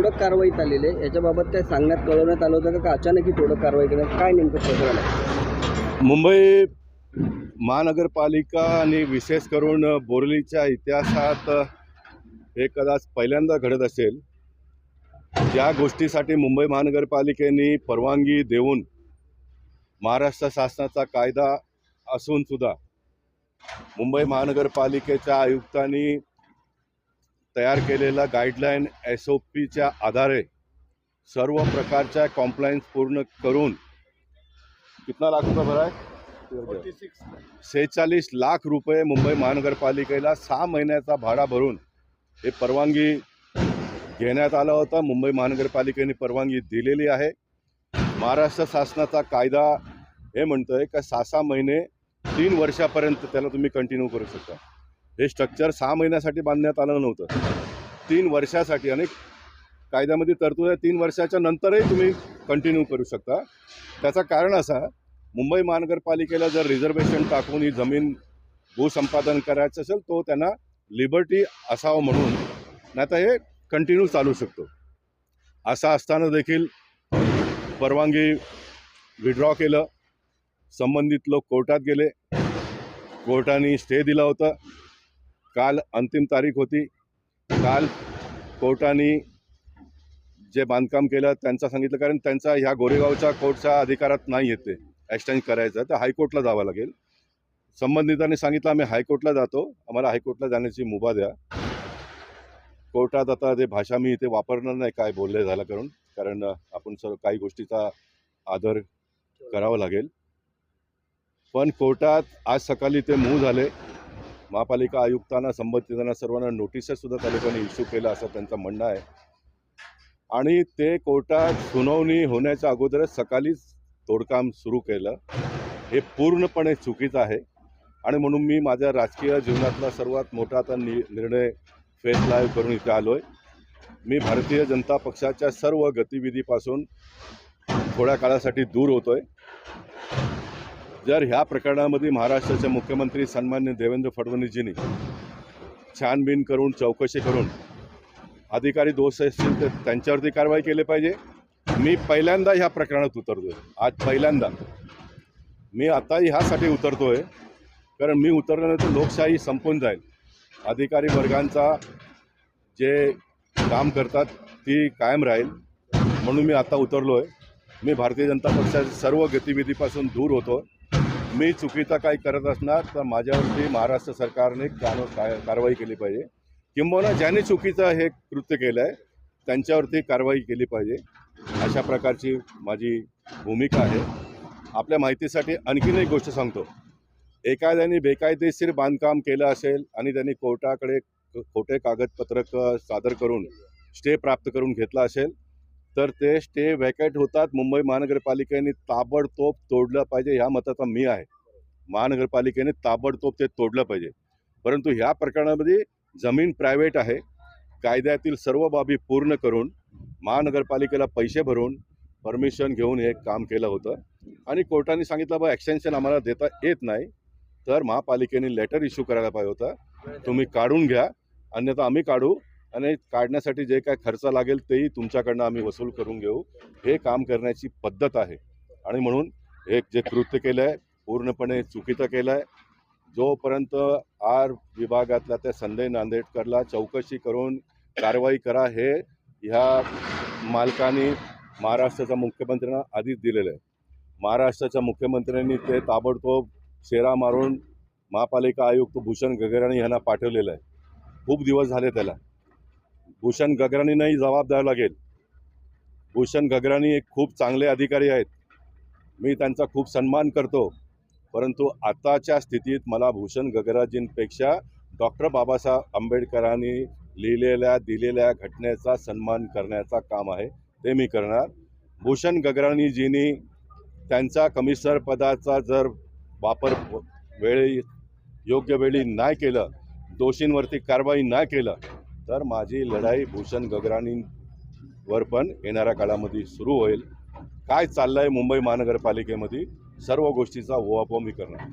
तोडक कारवाईत आलेली आहे. याच्याबाबत काय सांगण्यात कळवण्यात आलं होतं का? अचानक ही तोडक कारवाई करण्यात काय नेमकं प्रकरण मुंबई महानगरपालिका आणि विशेष करून बोरलीच्या इतिहासात हे कदाच पहिल्यांदा घडत असेल ज्या गोष्टीसाठी मुंबई महानगरपालिकेने परवानगी देऊन महाराष्ट्र शासनाचा कायदा असून सुद्धा मुंबई महानगरपालिकेच्या आयुक्तांनी तयार केलेला गाईडलाईन एस ओ पीच्या आधारे सर्व प्रकारच्या कॉम्प्लायन्स पूर्ण करून कितना लाख रुपये भरा आहे सेहेचाळीस लाख रुपये मुंबई महानगरपालिकेला सहा महिन्याचा भाडा भरून हे परवानगी घेण्यात आला होता. मुंबई महानगरपालिकेने परवानगी दिलेली आहे. महाराष्ट्र शासनाचा कायदा हे म्हणतो आहे का सहा सहा महिने तीन वर्षापर्यंत त्याला तुम्ही कंटिन्यू करू शकता. हे स्ट्रक्चर सहा महिन्यासाठी बांधण्यात आलं नव्हतं. तीन वर्षासाठी अनेक कायद्यामध्ये तरतूद आहे. तीन वर्षाच्या नंतरही तुम्ही कंटिन्यू करू शकता. त्याचं कारण असा मुंबई महानगरपालिकेला जर रिझर्वेशन टाकून ही जमीन भूसंपादन करायचं असेल तो त्यांना लिबर्टी असावं म्हणून. नाहीतर हे कंटिन्यू चालू शकतो. असा असताना देखील परवानगी विड्रॉ केलं. संबंधित लोक कोर्टात गेले. कोर्टाने स्टे दिला होता. काल अंतिम तारीख होती. काल कोर्टाने जे बांधकाम केलं त्यांचा सांगितलं कारण त्यांचा ह्या गोरेगावच्या कोर्टच्या अधिकारात नाही येते एक्सटेंज करायचं तर हायकोर्टला जावं लागेल. संबंधितांनी सांगितलं आम्ही हायकोर्टला जातो. आम्हाला हायकोर्टला जाण्याची मुभा द्या. कोर्टात आता ते भाषा मी इथे वापरणार नाही काय बोलले झालं करून. कारण आपण सर्व काही गोष्टीचा आदर करावा लागेल. पण कोर्टात आज सकाळी ते मूव झाले. महापालिका आयुक्तांना संबंधितांना सर्वांना नोटिसेस सुद्धा त्या लोकांनी इश्यू केलं असं त्यांचं म्हणणं आहे. आणि ते कोर्टात सुनावणी होण्याच्या अगोदरच सकाळीच तोडकाम सुरू केलं. हे पूर्णपणे चुकीचं आहे. आणि म्हणून मी माझ्या राजकीय जीवनातला सर्वात मोठा आता नि निर्णय फेस लाईव्ह करून इथे आलो आहे मी भारतीय जनता पक्षाच्या सर्व गतिविधीपासून थोड्या काळासाठी दूर होतो आहे जर ह्या प्रकरणामध्ये महाराष्ट्राचे मुख्यमंत्री सन्मान्य देवेंद्र फडणवीसजींनी छानबीन करून चौकशी करून अधिकारी दोष असतील तर त्यांच्यावरती कारवाई केली पाहिजे. मी पहिल्यांदा ह्या प्रकरणात उतरतोय. आज पहिल्यांदा. मी आता ह्यासाठी उतरतोय. कारण मी उतरल्यानंतर लोकशाही संपून जाईल. अधिकारी वर्गांचा जे काम करतात ती कायम राहील. म्हणून मी आता उतरलो आहे मी भारतीय जनता पक्षाच्या सर्व गतिविधीपासून दूर होतो मी चुकीचा काही करत असणार तर माझ्यावरती महाराष्ट्र सरकारने कानो काय कारवाई केली पाहिजे. किंबहुना ज्याने चुकीचं हे कृत्य केलं आहे त्यांच्यावरती कारवाई केली पाहिजे. अशा प्रकारची माझी भूमिका आहे. आपल्या माहितीसाठी आणखीन एक गोष्ट सांगतो. एखाद्याने बेकायदेशीर बांधकाम केलं असेल आणि त्यांनी कोर्टाकडे खोटे कागदपत्र सादर करून स्टे प्राप्त करून घेतला असेल तर ते स्टे वॅकेट होतात. मुंबई महानगरपालिकेने ताबडतोब तोडलं पाहिजे ह्या मताचा मी आहे. महानगरपालिकेने ताबडतोब ते तोडलं पाहिजे. परंतु ह्या प्रकरणामध्ये जमीन प्रायव्हेट आहे. कायद्यातील सर्व बाबी पूर्ण करून महानगरपालिकेला पैसे भरून परमिशन घेऊन हे काम केलं होतं. आणि कोर्टाने सांगितलं बा एक्सटेन्शन आम्हाला देता येत नाही. तर महापालिकेने लेटर इश्यू करायला पाहिजे होता. तुम्ही काढून घ्या. अन्यथा आम्ही काढू आणि काढण्यासाठी जे काय खर्च लागेल तेही तुमच्याकडनं आम्ही वसूल करून घेऊ. हे काम करण्याची पद्धत आहे. आणि म्हणून एक जे कृत्य केलं आहे पूर्णपणे चुकीचं केलं आहे जोपर्यंत आर विभागातल्या त्या संजय नांदेडकरला चौकशी करून कारवाई करा हे ह्या मालकाने महाराष्ट्राच्या मुख्यमंत्र्यांना आधीच दिलेलं आहे. महाराष्ट्राच्या मुख्यमंत्र्यांनी ते ताबडतोब शेरा मारून महापालिका आयुक्त भूषण गगराणी यांना पाठवलेलं आहे. खूप दिवस झाले त्याला. भूषण गगराणींनाही जबाब द्यावा लागेल. भूषण गगराणी एक खूप चांगले अधिकारी आहेत. मी त्यांचा खूप सन्मान करतो. परंतु आताच्या स्थितीत मला भूषण गगराजींपेक्षा डॉक्टर बाबासाहेब आंबेडकरांनी लिहिलेल्या दिलेल्या घटनेचा सन्मान करण्याचा काम आहे ते मी करणार. भूषण गगराणीजींनी त्यांचा कमिशनर पदाचा जर वापर वेळी योग्य वेळी नाही केलं दोषींवरती कारवाई नाही केलं तर माझी लढाई भूषण गगराणींवर पण येणाऱ्या काळामध्ये सुरू होईल. काय चाललं आहे मुंबई महानगरपालिकेमध्ये? सर्व गोष्टीचा ओआपो मी करणार